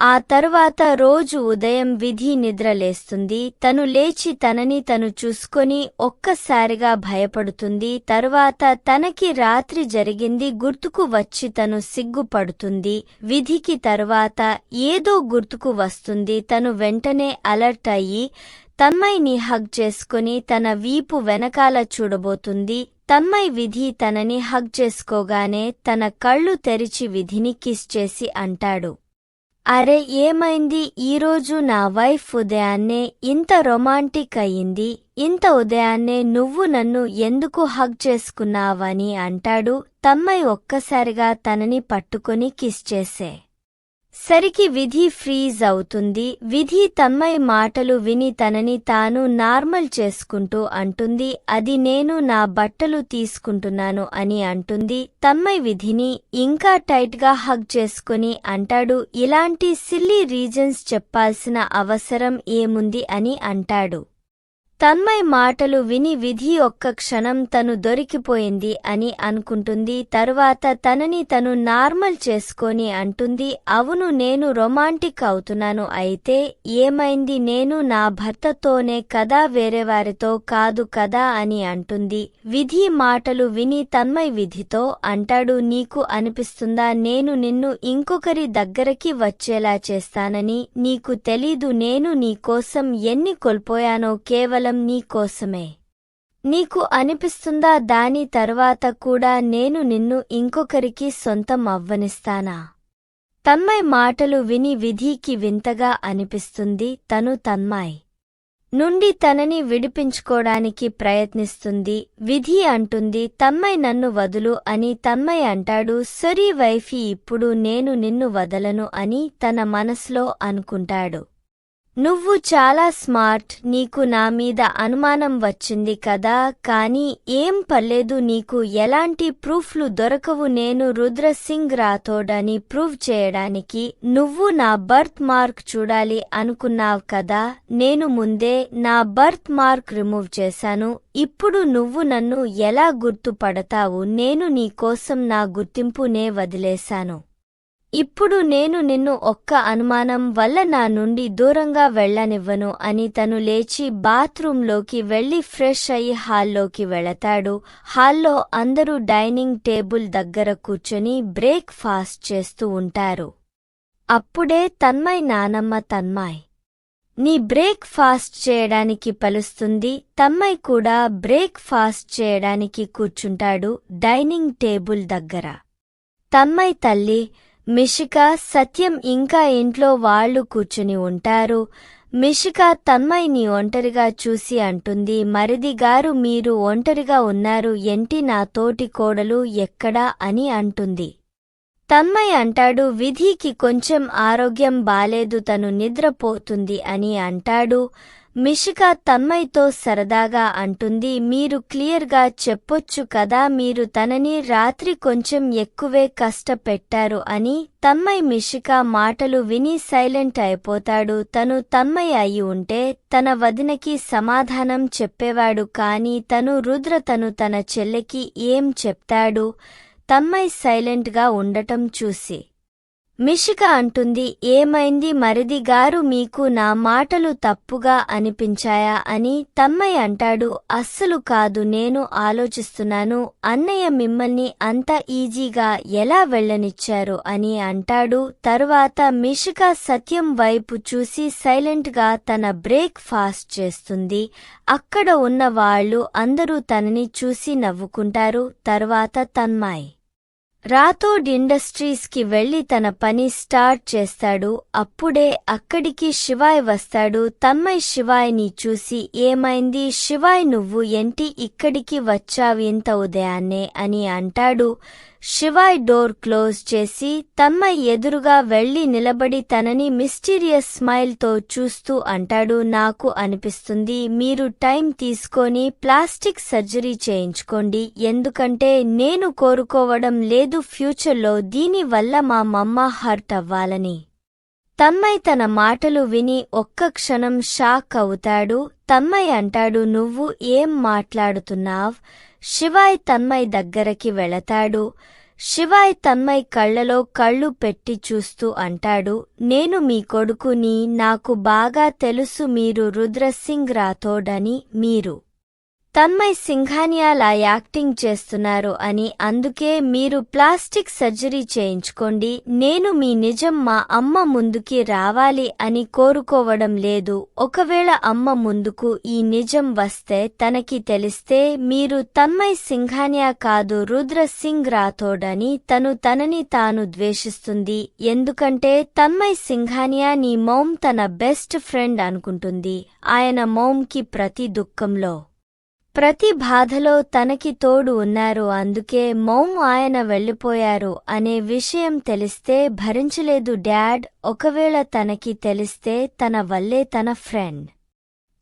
ఆ తరువాత రోజు ఉదయం విధి నిద్రలేస్తుంది తను లేచి తనని తను చూసుకొని ఒక్కసారిగా భయపడుతుంది. తరువాత తనకి రాత్రి జరిగింది గుర్తుకు వచ్చి తను సిగ్గుపడుతుంది. విధికి తరువాత ఏదో గుర్తుకు వస్తుంది. తను వెంటనే అలర్ట్ అయ్యి తమ్మైని హగ్ చేసుకుని తన వీపు వెనకాల చూడబోతుంది. తమ్మై విధి తనని హగ్ చేసుకోగానే తన కళ్ళు తెరిచి విధిని కిస్ చేసి అంటాడు. అరే ఏమైంది? ఈరోజు నా వైఫ్ ఉదయాన్నే ఇంత రొమాంటిక్ అయింది ఇంత ఉదయాన్నే నువ్వు నన్ను ఎందుకు హగ్ చేసుకున్నావని అంటాడు. తమ్మయ్ ఒక్కసారిగా తనని పట్టుకొని కిస్ చేసే. సరికి విధి ఫ్రీజ్ అవుతుంది విధి తమ్మయ్ మాటలు విని తనని తాను నార్మల్ చేసుకుంటూ అంటుంది. అది నేను నా బట్టలు తీసుకుంటున్నాను అని అంటుంది. తమ్మయ్ విధిని ఇంకా టైట్గా హగ్ చేసుకుని అంటాడు. ఇలాంటి సిల్లీ రీజన్స్ చెప్పాల్సిన అవసరం ఏముంది అని అంటాడు. తన్మయ్ మాటలు విని విధి ఒక్క క్షణం తను దొరికిపోయింది అని అనుకుంటుంది. తరువాత తనని తను నార్మల్ చేసుకొని అంటుంది అవును నేను రొమాంటిక్ అవుతున్నాను. అయితే ఏమైంది? నేను నా భర్తతోనే కదా వేరేవారితో కాదు కదా అని అంటుంది. విధి మాటలు విని తన్మయ్ విధితో అంటాడు నీకు అనిపిస్తుందా? నేను నిన్ను ఇంకొకరి దగ్గరకి వచ్చేలా చేస్తానని. నీకు తెలీదు నేను నీకోసం ఎన్ని కోల్పోయానో కేవలం నీకోసమే. నీకు అనిపిస్తుందా దాని తర్వాత కూడా నేను నిన్ను ఇంకొకరికి సొంతం అవ్వనిస్తానా? తన్మయ్ మాటలు విని విధికి వింతగా అనిపిస్తుంది తను తన్మాయ్ నుండి తనని విడిపించుకోడానికి ప్రయత్నిస్తుంది విధి అంటుంది తన్మయ్ నన్ను వదులు అని తన్మయ్ అంటాడు సొరీ వైఫీ ఇప్పుడు నేను నిన్ను వదలను అని తన మనసులో అనుకుంటాడు. నువ్వు చాలా స్మార్ట్ నీకు నా మీద అనుమానం వచ్చింది కదా కానీ ఏం పర్లేదు నీకు ఎలాంటి ప్రూఫ్లు దొరకవు. నేను రుద్రసింగ్ రాథోడని రాథోడ్ అని ప్రూవ్ చేయడానికి నువ్వు నా బర్త్ మార్క్ చూడాలి అనుకున్నావు కదా నేను ముందే నా బర్త్ మార్క్ రిమూవ్ చేశాను. ఇప్పుడు నువ్వు నన్ను ఎలా గుర్తుపడతావు? నేను నీకోసం నా గుర్తింపునే వదిలేశాను. ఇప్పుడు నేను నిన్ను ఒక్క అనుమానం వల్ల నా నుండి దూరంగా వెళ్ళనివ్వను అని తను లేచి బాత్రూంలోకి వెళ్ళి ఫ్రెష్ అయి హాల్లోకి వెళతాడు. హాల్లో అందరూ డైనింగ్ టేబుల్ దగ్గర కూర్చొని బ్రేక్ ఫాస్ట్ చేస్తూ ఉంటారు. అప్పుడే తన్మయ్ నానమ్మ తన్మాయ్ నీ బ్రేక్ ఫాస్ట్ చేయడానికి పలుస్తుంది. తమ్మయ్ కూడా బ్రేక్ ఫాస్ట్ చేయడానికి కూర్చుంటాడు డైనింగ్ టేబుల్ దగ్గర. తమ్మయ్ తల్లి మిషిక సత్యం ఇంకా ఇంట్లో వాళ్ళు కూర్చుని ఉంటారు. మిషిక తన్మయ్ని ఒంటరిగా చూసి అంటుంది మరిది గారు మీరు ఒంటరిగా ఉన్నారు ఎంటి నా తోటి కోడలు ఎక్కడా? అని అంటుంది. తన్మయ్ అంటాడు విధికి కొంచెం ఆరోగ్యం బాలేదు తను నిద్రపోతుంది అని అంటాడు. మిషిక తన్మయ్తో సరదాగా అంటుంది మీరు క్లియర్గా చెప్పొచ్చు కదా మీరు తనని రాత్రి కొంచెం ఎక్కువే కష్టపెట్టారు అని తన్మయ్ మిషిక మాటలు విని సైలెంట్ అయిపోతాడు. తను తన్మయ్ అయి ఉంటే తన వదినకి సమాధానం చెప్పేవాడు కాని తను రుద్ర తను తన చెల్లెకి ఏం చెప్తాడు? తన్మయ్ సైలెంట్గా ఉండటం చూసి మిషిక అంటుంది ఏమైంది? మరిది గారు మీకు నా మాటలు తప్పుగా అనిపించాయా? అని తమ్మయ్య అంటాడు అస్సలు కాదు నేను ఆలోచిస్తున్నాను. అన్నయ్య మిమ్మల్ని అంత ఈజీగా ఎలా వెళ్ళనిచ్చారు? అని అంటాడు. తరువాత మిషిక సత్యం వైపు చూసి సైలెంట్గా తన బ్రేక్ ఫాస్ట్ చేస్తుంది. అక్కడ ఉన్న వాళ్ళు అందరూ తనని చూసి నవ్వుకుంటారు. తర్వాత తన్మాయ్. రాథోడ్ ఇండస్ట్రీస్కి వెళ్ళి తన పని స్టార్ట్ చేస్తాడు. అప్పుడే అక్కడికి శివాయ్ వస్తాడు. తమ్మయ్ శివాయ్ని చూసి ఏమైంది? శివాయ్ నువ్వు ఏంటి? ఇక్కడికి వచ్చావు ఇంత ఉదయాన్నే అని అంటాడు. శివాయ్ డోర్ క్లోజ్ చేసి తమ్మ ఎదురుగా వెళ్ళి నిలబడి తనని మిస్టీరియస్ స్మైల్తో చూస్తూ అంటాడు నాకు అనిపిస్తుంది మీరు టైం తీసుకొని ప్లాస్టిక్ సర్జరీ చేయించుకోండి. ఎందుకంటే నేను కోరుకోవడం లేదు ఫ్యూచర్లో దీని వల్ల మా మమ్మ హర్ట్ అవ్వాలని. తమ్మై తన మాటలు విని ఒక్క క్షణం షాక్ అవుతాడు. తన్మయ్ అంటాడు నువ్వు ఏం మాట్లాడుతున్నావ్? శివాయ్ తన్మయ్ దగ్గరకి వెళతాడు. శివాయ్ తన్మయ్ కళ్ళలో కళ్ళు పెట్టి చూస్తూ అంటాడు నేను మీ కొడుకుని నాకు బాగా తెలుసు మీరు రుద్రసింగ్ రాథోడని మీరు. తన్మయ్ సింఘానియాలా యాక్టింగ్ చేస్తున్నారు అని అందుకే మీరు ప్లాస్టిక్ సర్జరీ చేయించుకోండి నేను మీ నిజం మా అమ్మ ముందుకి రావాలి అని కోరుకోవడం లేదు. ఒకవేళ అమ్మ ముందుకు ఈ నిజం వస్తే తనకి తెలిస్తే మీరు తన్మయ్ సింఘానియా కాదు రుద్ర సింగ్ రాథోడ్ అని తను తనని తాను ద్వేషిస్తుంది. ఎందుకంటే తన్మయ్ సింఘానియా నీ మౌమ్ తన బెస్ట్ ఫ్రెండ్ అనుకుంటుంది. ఆయన మౌమ్కి ప్రతి దుఃఖంలో ప్రతి బాధలో తనకి తోడు ఉన్నారు. అందుకే మౌమ్ ఆయన వెళ్ళిపోయారు అనే విషయం తెలిస్తే భరించలేదు డాడ్. ఒకవేళ తనకి తెలిస్తే తన వల్లే తన ఫ్రెండ్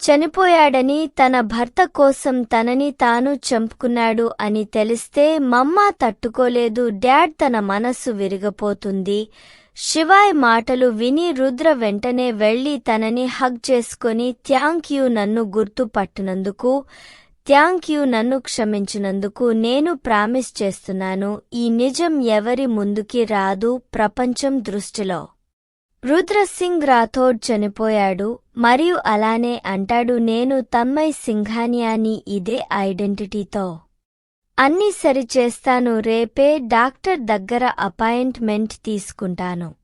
చనిపోయాడని తన భర్త కోసం తనని తాను చంపుకున్నాడు అని తెలిస్తే మమ్మ తట్టుకోలేదు. డాడ్ తన మనస్సు విరిగపోతుంది. శివాయ్ మాటలు విని రుద్ర వెంటనే వెళ్ళి తనని హగ్ చేసుకుని థ్యాంక్ యూ నన్ను గుర్తుపట్టినందుకు థ్యాంక్ యూ నన్ను క్షమించినందుకు నేను ప్రామిస్ చేస్తున్నాను. ఈ నిజం ఎవరి ముందుకి రాదు ప్రపంచం దృష్టిలో. రుద్రసింగ్ రాథోడ్ చనిపోయాడు మరియు అలానే అంటాడు నేను తమ్మై సింఘానియాని ఇదే ఐడెంటిటీతో. అన్నీ సరిచేస్తాను రేపే డాక్టర్ దగ్గర అపాయింట్మెంట్ తీసుకుంటాను.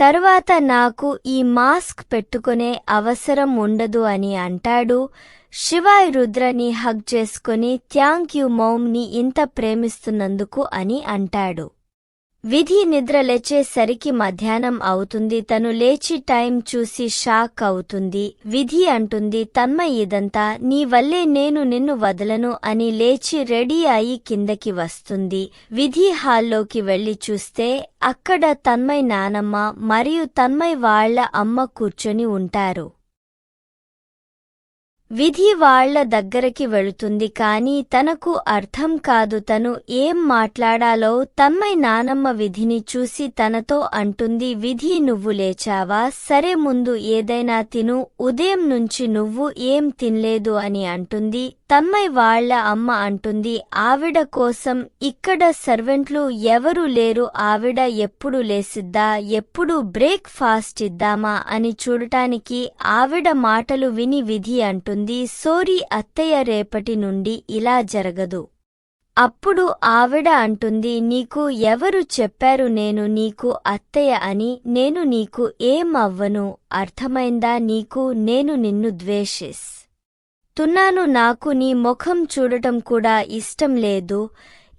తరువాత నాకు ఈ మాస్క్ పెట్టుకునే అవసరం ఉండదు అని అంటాడు శివాయ్ రుద్రని హగ్ చేసుకుని థ్యాంక్ యూ మౌమ్ని ఇంత ప్రేమిస్తున్నందుకు అని అంటాడు. విధి నిద్ర లేచేసరికి మధ్యాహ్నం అవుతుంది. తను లేచి టైం చూసి షాక్ అవుతుంది. విధి అంటుంది తన్మ ఇదంతా నీ వల్లే నేను నిన్ను వదలను అని లేచి రెడీ అయి కిందకి వస్తుంది. విధి హాల్లోకి వెళ్ళి చూస్తే అక్కడ తన్మయ్ నానమ్మ మరియు తన్మయ్ వాళ్ళ అమ్మ కూర్చొని ఉంటారు. విధి వాళ్ళ దగ్గరికి వెళుతుంది కాని తనకు అర్థం కాదు. తను ఏం మాట్లాడాలో తమ్మై నానమ్మ విధిని చూసి తనతో అంటుంది విధి నువ్వు లేచావా? సరే ముందు ఏదైనా తిను. ఉదయం నుంచి నువ్వు ఏం తినలేదు అని అంటుంది. తమ్మై వాళ్ళ అమ్మ అంటుంది ఆవిడ కోసం ఇక్కడ సర్వెంట్లు ఎవరూ లేరు ఆవిడ ఎప్పుడు లేసిద్దా ఎప్పుడు బ్రేక్ ఫాస్ట్ ఇద్దామా అని చూడటానికి ఆవిడ మాటలు విని విధి అంటుంది సోరీ అత్తయ్య రేపటి నుండి ఇలా జరగదు. అప్పుడు ఆవిడ అంటుంది నీకు ఎవరు చెప్పారు నేను నీకు అత్తయ్య అని నేను నీకు ఏం అవ్వను అర్థమైందా నీకు నేను నిన్ను ద్వేషిస్. తున్నాను నాకు నీ ముఖం చూడటం కూడా ఇష్టం లేదు.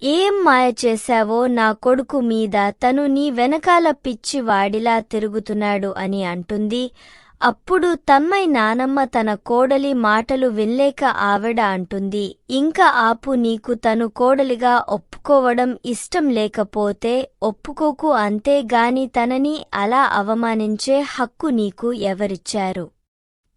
ఏం మాయ చేశావో నా కొడుకు మీద తను నీ వెనకాల పిచ్చి వాడిలా తిరుగుతున్నాడు అని అంటుంది. అప్పుడు తమ్మై నానమ్మ తన కోడలి మాటలు వినలేక ఆవిడ అంటుంది. ఇంకా ఆపు నీకు తను కోడలిగా ఒప్పుకోవడం ఇష్టం లేకపోతే ఒప్పుకోకు అంతేగాని తనని అలా అవమానించే హక్కు నీకు ఎవరిచ్చారు?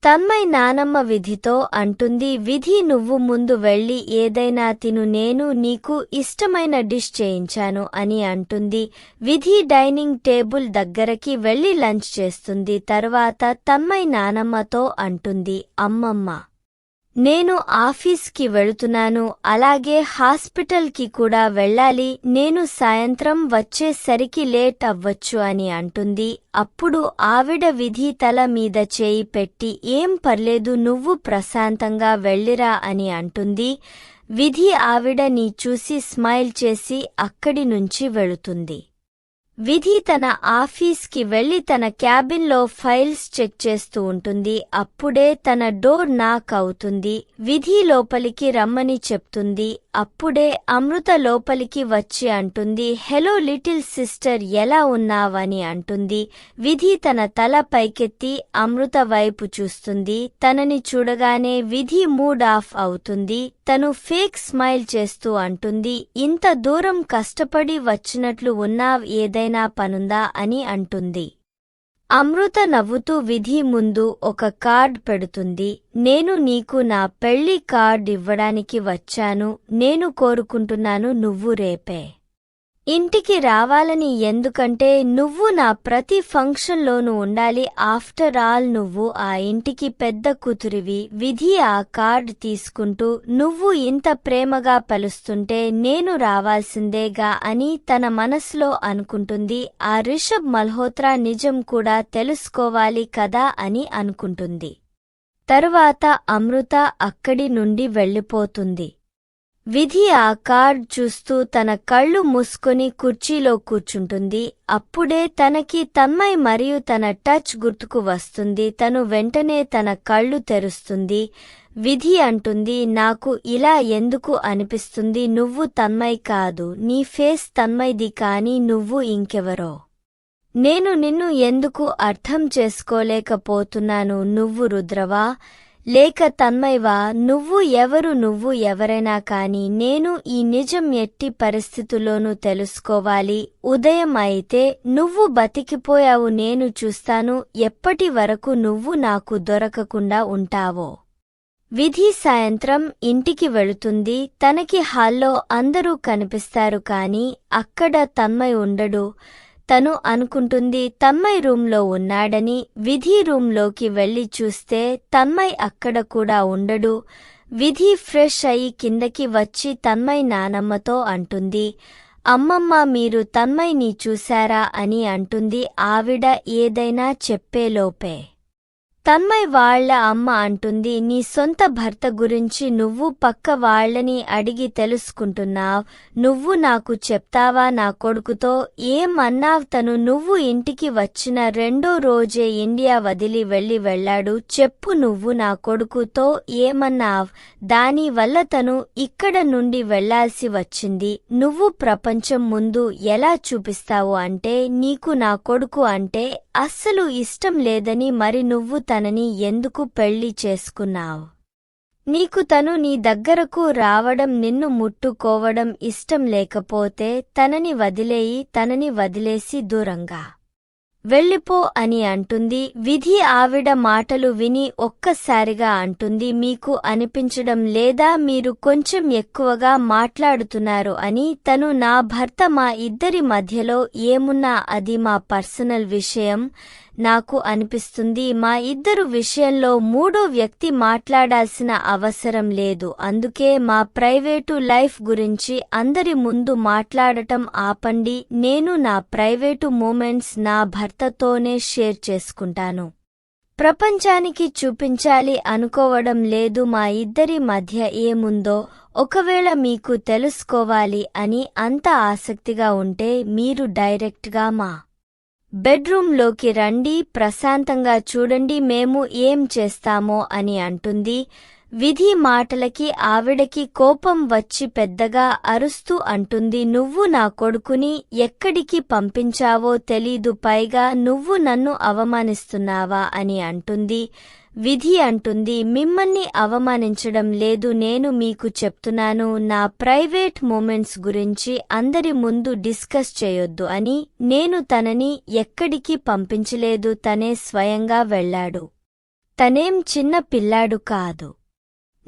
తమ్మై నానమ్మ విధితో అంటుంది విధి నువ్వు ముందు వెళ్ళి ఏదైనా తిను నేను నీకు ఇష్టమైన డిష్ చేయించాను అని అంటుంది. విధి డైనింగ్ టేబుల్ దగ్గరకి వెళ్ళి లంచ్ చేస్తుంది. తర్వాత తమ్మై నానమ్మతో అంటుంది అమ్మమ్మ నేను ఆఫీస్కి వెళుతున్నాను అలాగే హాస్పిటల్కి కూడా వెళ్ళాలి నేను సాయంత్రం వచ్చేసరికి లేట్ అవ్వచ్చు అని అంటుంది. అప్పుడు ఆవిడ విధి తల మీద చేయి పెట్టి ఏం పర్లేదు నువ్వు ప్రశాంతంగా వెళ్ళిరా అని అంటుంది. విధి ఆవిడ నీ చూసి స్మైల్ చేసి అక్కడి నుంచి వెళుతుంది. విధి తన ఆఫీస్కి వెళ్ళి తన క్యాబిన్లో ఫైల్స్ చెక్ చేస్తూ ఉంటుంది. అప్పుడే తన డోర్ నాక్ అవుతుంది. విధి లోపలికి రమ్మని చెప్తుంది. అప్పుడే అమృత లోపలికి వచ్చి అంటుంది. హెలో లిటిల్ సిస్టర్ ఎలా ఉన్నావని అంటుంది. విధి తన తల పైకెత్తి అమృత వైపు చూస్తుంది. తనని చూడగానే విధి మూడ్ ఆఫ్ అవుతుంది. తను ఫేక్ స్మైల్ చేస్తూ అంటుంది. ఇంత దూరం కష్టపడి వచ్చినట్లు ఉన్నావ్ ఏదైనా పనుందా అని అంటుంది. అమృత నవ్వుతూ విధి ముందు ఒక కార్డ్ పెడుతుంది. నేను నీకు నా పెళ్ళి కార్డ్ ఇవ్వడానికి వచ్చాను. నేను కోరుకుంటున్నాను నువ్వు రేపే. ఇంటికి రావాలని ఎందుకంటే నువ్వు నా ప్రతి ఫంక్షన్లోనూ ఉండాలి. ఆఫ్టర్ ఆల్ నువ్వు ఆ ఇంటికి పెద్ద కూతురివి. విధి ఆ కార్డ్ తీసుకుంటూ నువ్వు ఇంత ప్రేమగా పలుస్తుంటే నేను రావాల్సిందేగా అని తన మనసులో అనుకుంటుంది. ఆ రిషబ్ మల్హోత్రా నిజం కూడా తెలుసుకోవాలి కదా అని అనుకుంటుంది. తరువాత అమృత అక్కడి నుండి వెళ్ళిపోతుంది. విధి ఆ కార్డ్ చూస్తూ తన కళ్ళు మూసుకొని కుర్చీలో కూర్చుంటుంది. అప్పుడే తనకి తన్మయ్ మరియు తన టచ్ గుర్తుకు వస్తుంది. తను వెంటనే తన కళ్ళు తెరుస్తుంది. విధి అంటుంది నాకు ఇలా ఎందుకు అనిపిస్తుంది? నువ్వు తన్మయ్ కాదు. నీ ఫేస్ తన్మైది కాని నువ్వు ఇంకెవరో. నేను నిన్ను ఎందుకు అర్థం చేసుకోలేకపోతున్నాను? నువ్వు రుద్రవా? లేక తన్మైవా నువ్వు ఎవరు నువ్వు ఎవరైనా కాని నేను ఈ నిజం ఎట్టి పరిస్థితుల్లోనూ తెలుసుకోవాలి. ఉదయం అయితే నువ్వు బతికిపోయావు నేను చూస్తాను. ఎప్పటి వరకు నువ్వు నాకు దొరకకుండా ఉంటావో. విధి సాయంత్రం ఇంటికి వెళుతుంది. తనకి హాల్లో అందరూ కనిపిస్తారు కాని అక్కడ తన్మయ్ ఉండడు. తను అనుకుంటుంది తమ్మై రూంలో ఉన్నాడని విధి రూంలోకి వెళ్ళి చూస్తే తమ్మై అక్కడ కూడా ఉండడు. విధి ఫ్రెష్ అయి కిందకి వచ్చి తమ్మై నానమ్మతో అంటుంది అమ్మమ్మ మీరు తన్మయ్ని చూశారా? అని అంటుంది ఆవిడ ఏదైనా చెప్పేలోపే తన్మయ్ వాళ్ళ అమ్మ అంటుంది నీ సొంత భర్త గురించి నువ్వు పక్క వాళ్ళని అడిగి తెలుసుకుంటున్నావ్. నువ్వు నాకు చెప్తావా నా కొడుకుతో? ఏం అన్నావ్ తను? నువ్వు ఇంటికి వచ్చిన రెండో రోజే ఇండియా వదిలి వెళ్ళి వెళ్ళాడు చెప్పు నువ్వు నా కొడుకుతో ఏమన్నావ్? దానివల్ల తను ఇక్కడ నుండి వెళ్ళాల్సి వచ్చింది. నువ్వు ప్రపంచం ముందు ఎలా చూపిస్తావు అంటే నీకు నా కొడుకు అంటే అస్సలు ఇష్టం లేదని మరి నువ్వు తనని ఎందుకు పెళ్ళి చేసుకున్నావు? నీకు తను నీ దగ్గరకు రావడం నిన్ను ముట్టుకోవడం ఇష్టం లేకపోతే తనని వదిలేయి తనని వదిలేసి దూరంగా. వెళ్ళిపో అని అంటుంది. విధి ఆవిడ మాటలు విని ఒక్కసారిగా అంటుంది. మీకు అనిపించడం లేదా మీరు కొంచెం ఎక్కువగా మాట్లాడుతున్నారు అని తను నా భర్త మా ఇద్దరి మధ్యలో ఏమున్నా అది మా పర్సనల్ విషయం నాకు అనిపిస్తుంది మా ఇద్దరు విషయంలో మూడో వ్యక్తి మాట్లాడాల్సిన అవసరం లేదు. అందుకే మా ప్రైవేటు లైఫ్ గురించి అందరి ముందు మాట్లాడటం ఆపండి నేను నా ప్రైవేటు మూమెంట్స్ నా భర్తతోనే షేర్ చేసుకుంటాను. ప్రపంచానికి చూపించాలి అనుకోవడం లేదు మా ఇద్దరి మధ్య ఏముందో ఒకవేళ మీకు తెలుసుకోవాలి అని అంత ఆసక్తిగా ఉంటే మీరు డైరెక్ట్గా మా బెడ్రూంలోకి రండి ప్రశాంతంగా చూడండి మేము ఏం చేస్తామో అని అంటుంది. విధి మాటలకి ఆవిడకి కోపం వచ్చి పెద్దగా అరుస్తూ అంటుంది నువ్వు నా కొడుకుని ఎక్కడికి పంపించావో తెలీదు పైగా నువ్వు నన్ను అవమానిస్తున్నావా? అని అంటుంది. విధి అంటుంది మిమ్మల్ని అవమానించడం లేదు నేను మీకు చెప్తున్నాను. నా ప్రైవేట్ మూమెంట్స్ గురించి అందరి ముందు డిస్కస్ చేయొద్దు అని నేను తనని ఎక్కడికి పంపించలేదు తనే స్వయంగా వెళ్ళాడు. తనేం చిన్న పిల్లాడు కాదు.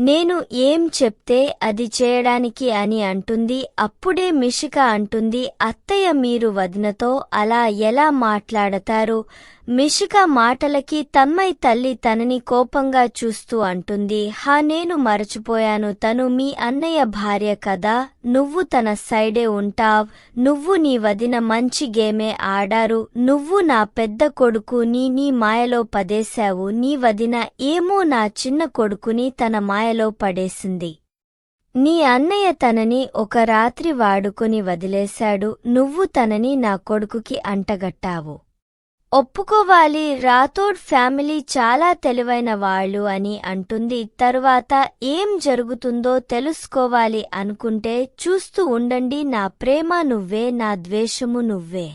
నేను ఏం చెప్తే అది చేయడానికి అని అంటుంది అప్పుడే మిషిక అంటుంది అత్తయ్య మీరు వదినతో అలా ఎలా మాట్లాడతారు? మిషిక మాటలకి తన్మయ్ తల్లి తనని కోపంగా చూస్తూ అంటుంది హా నేను మరచిపోయాను. తను మీ అన్నయ్య భార్య కదా. నువ్వు తన సైడే ఉంటావ్. నువ్వు నీ వదిన మంచి గేమే ఆడారు. నువ్వు నా పెద్ద కొడుకు. నీ నీ మాయలో పదేశావు నీ వదిన ఏమో నా చిన్న కొడుకుని తన మాయలో పడేసింది. నీ అన్నయ్య తనని ఒక రాత్రి వాడుకుని వదిలేశాడు. నువ్వు తనని నా కొడుకుకి అంటగట్టావు. ఒప్పుకోవాలి. రాథోడ్ ఫ్యామిలీ చాలా తెలివైన వాళ్ళు అని అంటుంది. తరువాత ఏం జరుగుతుందో తెలుసుకోవాలి అనుకుంటే చూస్తూ ఉండండి. నా ప్రేమ నువ్వే నా ద్వేషము నువ్వే.